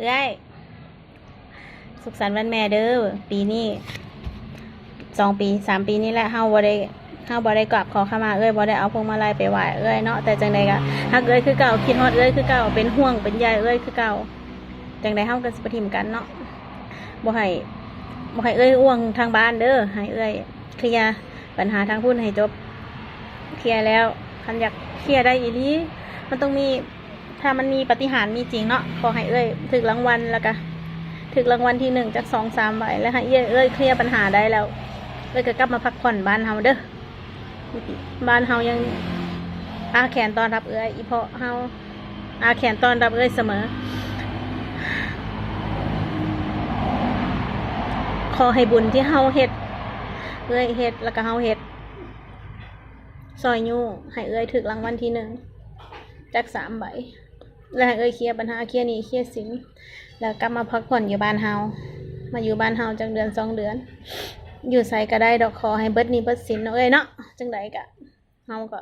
เอ้ยสุขสันต์วันแม่เด้อปีนี้สองปีสามปีนี้แหละเฮาบ่ได้เฮาบ่ได้กลับขอขมาเอ้ยบ่ได้เอาพวงมาลัยไปไหว้เอ้ยเนาะแต่จังใดก็ฮักเอ้ยคือเก่าคิดฮอดเอ้ยคือเก่าเป็นห่วงเป็นใยเอ้ยคือเก่าจังใดเฮาก็สิบ่ทิมกันเนาะบ่ให้บ่ให้เอ้ยอ้วงทางบ้านเด้อให้เอ้ยเคลียร์ปัญหาทางพุ่นให้จบเคลียร์แล้วคันอยากเคลียร์ได้อีหลีมันต้องมี ถ้ามันมีปฏิหารมีจริงเนาะขอให้เอ้ยถึกรางวัลแล้วก็ถึกรางวัลที่หนึ่งจากสองสามใบแล้วให้เอ้ยเอ้ยเคลียร์ปัญหาได้แล้วเอ้ยก็กลับมาพักผ่อนบ้านเฮาเด้อบ้านเฮายังอาแขนตอนรับเอ้ยอีเพาะเฮาอาแขนตอนรับเอ้ยเสมอ ขอให้บุญที่เฮาเฮ็ดเอ้ยเฮ็ดแล้วก็เฮาเฮ็ดซอยยูให้เอ้ยถึกรางวัลที่หนึ่งจากสามใบ แล้วเอ้ยเคลียร์ปัญหาเคลียร์หนี้เคลียร์สินแล้วกลับมาพักผ่อนอยู่บ้านเฮามาอยู่บ้านเฮาจังเดือนสองเดือน อยู่ใส่ก็ได้ดอกขอให้เบิดนี้เบิดสินเอ้ยเนาะจังใดกะเฮาก็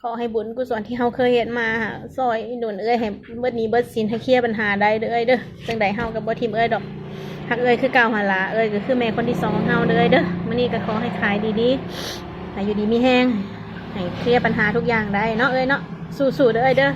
ขอให้บุญกุศลที่เฮาเคยเฮ็ดมาซอยหนุนเอ้ยให้เบิดนี้เบิดสินให้เคลียร์ปัญหาได้เด้อเอ้ยเด้อจังใดเฮาก็บ่ทิมเอ้ยดอกฮักเอ้ยคือเก่าหันล่ะเอ้ยก็คือแม่คนที่สองของเฮาเด้อเอ้ยเด้อมื้อนี้ก็ขอให้ขายดีๆให้อยู่ดีมีแฮงให้เคลียร์ปัญหาทุกอย่างได้เนาะเอ้ยเนาะสู้ๆเด้อเด้อ